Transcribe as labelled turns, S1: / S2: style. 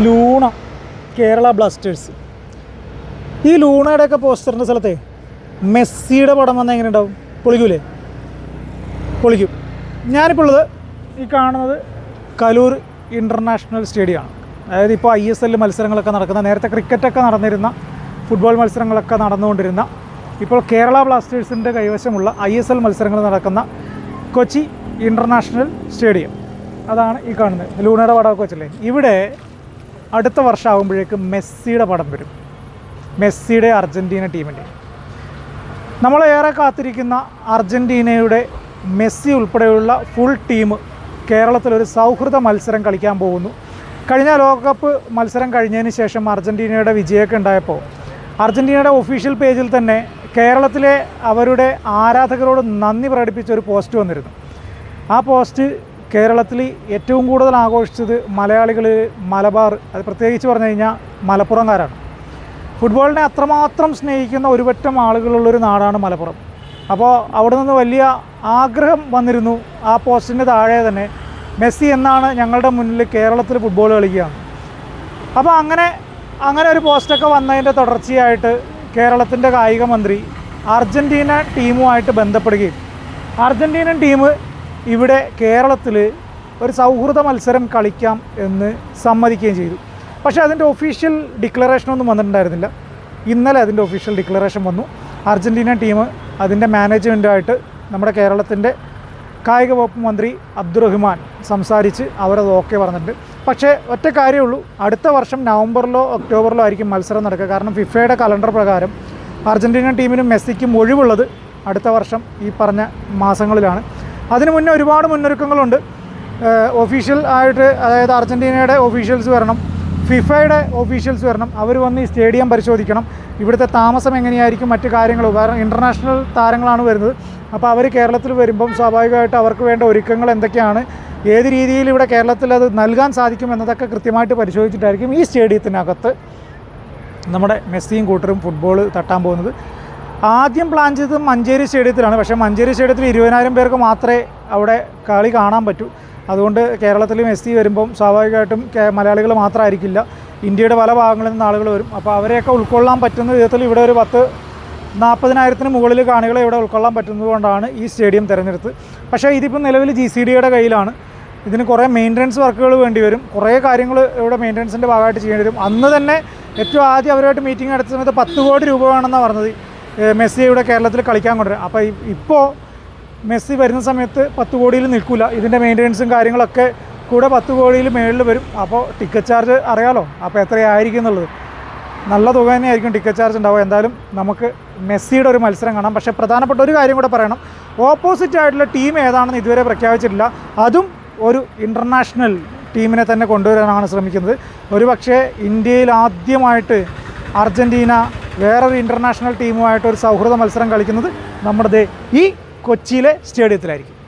S1: Luna Kerala Blasters. ഈ ലൂണയുടെയൊക്കെ പോസ്റ്ററിന്റെ സ്ഥലത്തെ മെസ്സിയുടെ പടം വന്നാൽ എങ്ങനെ ഉണ്ടാവും പൊളിക്കൂലേ? പൊളിക്കും. ഞാനിപ്പോൾ ഉള്ളത് ഈ കാണുന്നത് കലൂർ ഇന്റർനാഷണൽ സ്റ്റേഡിയമാണ്. അതായത് ഇപ്പോൾ ഐ എസ് എൽ മത്സരങ്ങളൊക്കെ നടക്കുന്ന നേരത്തെ ക്രിക്കറ്റൊക്കെ നടന്നിരുന്ന ഫുട്ബോൾ മത്സരങ്ങളൊക്കെ നടന്നുകൊണ്ടിരുന്ന ഇപ്പോൾ കേരള ബ്ലാസ്റ്റേഴ്സിന്റെ കൈവശമുള്ള ഐ എസ് എൽ മത്സരങ്ങൾ നടക്കുന്ന കൊച്ചി ഇന്റർനാഷണൽ സ്റ്റേഡിയം. അതാണ് ഈ കാണുന്നത്. ലൂണയുടെ വടവൊക്കെ വെച്ചല്ലേ? ഇവിടെ അടുത്ത വർഷമാകുമ്പോഴേക്കും മെസ്സിയുടെ പടം വരും. മെസ്സിയുടെ അർജന്റീന ടീമിന്റെ. നമ്മളേറെ കാത്തിരിക്കുന്ന അർജന്റീനയുടെ മെസ്സി ഉൾപ്പെടെയുള്ള ഫുൾ ടീം കേരളത്തിലൊരു സൗഹൃദ മത്സരം കളിക്കാൻ പോകുന്നു. കഴിഞ്ഞ ലോകകപ്പ് മത്സരം കഴിഞ്ഞതിന് ശേഷം അർജന്റീനയുടെ വിജയമൊക്കെ ഉണ്ടായപ്പോൾ അർജന്റീനയുടെ ഒഫീഷ്യൽ പേജിൽ തന്നെ കേരളത്തിലെ അവരുടെ ആരാധകരോട് നന്ദി പ്രകടിപ്പിച്ച ഒരു പോസ്റ്റ് വന്നിരുന്നു. ആ പോസ്റ്റ് കേരളത്തിൽ ഏറ്റവും കൂടുതൽ ആഘോഷിച്ചത് മലയാളികൾ മലബാർ അത് പ്രത്യേകിച്ച് പറഞ്ഞു കഴിഞ്ഞാൽ മലപ്പുറംകാരാണ്. ഫുട്ബോളിനെ അത്രമാത്രം സ്നേഹിക്കുന്ന ഒരുപറ്റം ആളുകളുള്ളൊരു നാടാണ് മലപ്പുറം. അപ്പോൾ അവിടെ നിന്ന് വലിയ ആഗ്രഹം വന്നിരുന്നു ആ പോസ്റ്റിന്റെ താഴെ തന്നെ മെസ്സി എന്നാണ് ഞങ്ങളുടെ മുന്നിൽ കേരളത്തിൽ ഫുട്ബോൾ കളിക്കുകയാണ്. അപ്പോൾ അങ്ങനെ അങ്ങനെ ഒരു പോസ്റ്റൊക്കെ വന്നതിന്റെ തുടർച്ചയായിട്ട് കേരളത്തിന്റെ കായിക മന്ത്രി അർജന്റീന ടീമുമായിട്ട് ബന്ധപ്പെടുകയും. അർജന്റീനൻ ടീം ഇവിടെ കേരളത്തിൽ ഒരു സൗഹൃദ മത്സരം കളിക്കാം എന്ന് സമ്മതിക്കുകയും ചെയ്തു. പക്ഷേ അതിന്റെ ഒഫീഷ്യൽ ഡിക്ലറേഷനൊന്നും വന്നിട്ടുണ്ടായിരുന്നില്ല. ഇന്നലെ അതിന്റെ ഒഫീഷ്യൽ ഡിക്ലറേഷൻ വന്നു. അർജന്റീന ടീം അതിന്റെ മാനേജ്മെന്റുമായിട്ട് നമ്മുടെ കേരളത്തിന്റെ കായിക വകുപ്പ് മന്ത്രി അബ്ദുറഹ്മാൻ സംസാരിച്ച് അവരത് ഓക്കെ പറഞ്ഞിട്ടുണ്ട്. പക്ഷേ ഒറ്റ കാര്യമുള്ളൂ അടുത്ത വർഷം നവംബറിലോ ഒക്ടോബറിലോ ആയിരിക്കും മത്സരം നടക്കുക. കാരണം ഫിഫയുടെ കലണ്ടർ പ്രകാരം അർജന്റീന ടീമിനും മെസ്സിക്കും ഒഴിവുള്ളത് അടുത്ത വർഷം ഈ പറഞ്ഞ മാസങ്ങളിലാണ്. അതിനു മുന്നേ ഒരുപാട് മുന്നൊരുക്കങ്ങളുണ്ട്. ഒഫീഷ്യൽ ആയിട്ട് അതായത് അർജന്റീനയുടെ ഒഫീഷ്യൽസ് വരണം ഫിഫയുടെ ഒഫീഷ്യൽസ് വരണം അവർ വന്ന് ഈ സ്റ്റേഡിയം പരിശോധിക്കണം. ഇവിടുത്തെ താമസം എങ്ങനെയായിരിക്കും മറ്റു കാര്യങ്ങൾ. കാരണം ഇന്റർനാഷണൽ താരങ്ങളാണ് വരുന്നത്. അപ്പോൾ അവർ കേരളത്തിൽ വരുമ്പം സ്വാഭാവികമായിട്ട് അവർക്ക് വേണ്ട ഒരുക്കങ്ങൾ എന്തൊക്കെയാണ് ഏത് രീതിയിൽ ഇവിടെ കേരളത്തിൽ അത് നൽകാൻ സാധിക്കും എന്നതൊക്കെ കൃത്യമായിട്ട് പരിശോധിച്ചിട്ടായിരിക്കും ഈ സ്റ്റേഡിയത്തിനകത്ത് നമ്മുടെ മെസ്സിയും കൂട്ടരും ഫുട്ബോൾ തട്ടാൻ പോകുന്നത്. ആദ്യം പ്ലാൻ ചെയ്തത് മഞ്ചേരി സ്റ്റേഡിയത്തിലാണ്. പക്ഷേ മഞ്ചേരി സ്റ്റേഡിയത്തിൽ ഇരുപതിനായിരം പേർക്ക് മാത്രമേ അവിടെ കളി കാണാൻ പറ്റൂ. അതുകൊണ്ട് കേരളത്തിൽ മെസ്സി വരുമ്പം സ്വാഭാവികമായിട്ടും മലയാളികൾ മാത്രമായിരിക്കില്ല. ഇന്ത്യയുടെ പല ഭാഗങ്ങളിൽ നിന്ന് ആളുകൾ വരും. അപ്പോൾ അവരെയൊക്കെ ഉൾക്കൊള്ളാൻ പറ്റുന്ന വിധത്തിൽ ഇവിടെ ഒരു പത്ത് നാൽപ്പതിനായിരത്തിന് മുകളിൽ കാണികളെ ഇവിടെ ഉൾക്കൊള്ളാൻ പറ്റുന്നതുകൊണ്ടാണ് ഈ സ്റ്റേഡിയം തിരഞ്ഞെടുത്ത്. പക്ഷേ ഇതിപ്പോൾ നിലവിൽ ജി സി ഡിയുടെ കയ്യിലാണ്. ഇതിന് കുറേ മെയിന്റനൻസ് വർക്കുകൾ വേണ്ടി വരും. കുറേ കാര്യങ്ങൾ ഇവിടെ മെയിന്റനൻസിന്റെ ഭാഗമായിട്ട് ചെയ്യേണ്ടി വരും. അന്ന് തന്നെ ഏറ്റവും ആദ്യം അവരുമായിട്ട് മീറ്റിംഗ് നടത്തിയ സമയത്ത് പത്ത് കോടി രൂപ വേണമെന്നാണ് പറഞ്ഞത്. മെസ്സി ഇവിടെ കേരളത്തിൽ കളിക്കാൻ കൊണ്ടുവരും. അപ്പോൾ ഇപ്പോൾ മെസ്സി വരുന്ന സമയത്ത് പത്ത് കോടിയിൽ നിൽക്കില്ല ഇതിന്റെ മെയിന്റനൻസും കാര്യങ്ങളൊക്കെ കൂടെ പത്ത് കോടിയിൽ മേളിൽ വരും. അപ്പോൾ ടിക്കറ്റ് ചാർജ് അറിയാലോ? അപ്പോൾ എത്രയായിരിക്കും എന്നുള്ളത്. നല്ല തുക തന്നെയായിരിക്കും ടിക്കറ്റ് ചാർജ് ഉണ്ടാവുക. എന്തായാലും നമുക്ക് മെസ്സിയുടെ ഒരു മത്സരം കാണാം. പക്ഷേ പ്രധാനപ്പെട്ട ഒരു കാര്യം കൂടെ പറയണം. ഓപ്പോസിറ്റ് ആയിട്ടുള്ള ടീം ഏതാണെന്ന് ഇതുവരെ പ്രഖ്യാപിച്ചിട്ടില്ല. അതും ഒരു ഇന്റർനാഷണൽ ടീമിനെ തന്നെ കൊണ്ടുവരാനാണ് ശ്രമിക്കുന്നത്. ഒരു പക്ഷേ ഇന്ത്യയിൽ ആദ്യമായിട്ട് അർജന്റീന വേറൊരു ഇന്റർനാഷണൽ ടീമുമായിട്ട് ഒരു സൗഹൃദ മത്സരം കളിക്കുന്നത് നമ്മുടെ ഈ കൊച്ചിയിലെ സ്റ്റേഡിയത്തിലായിരിക്കും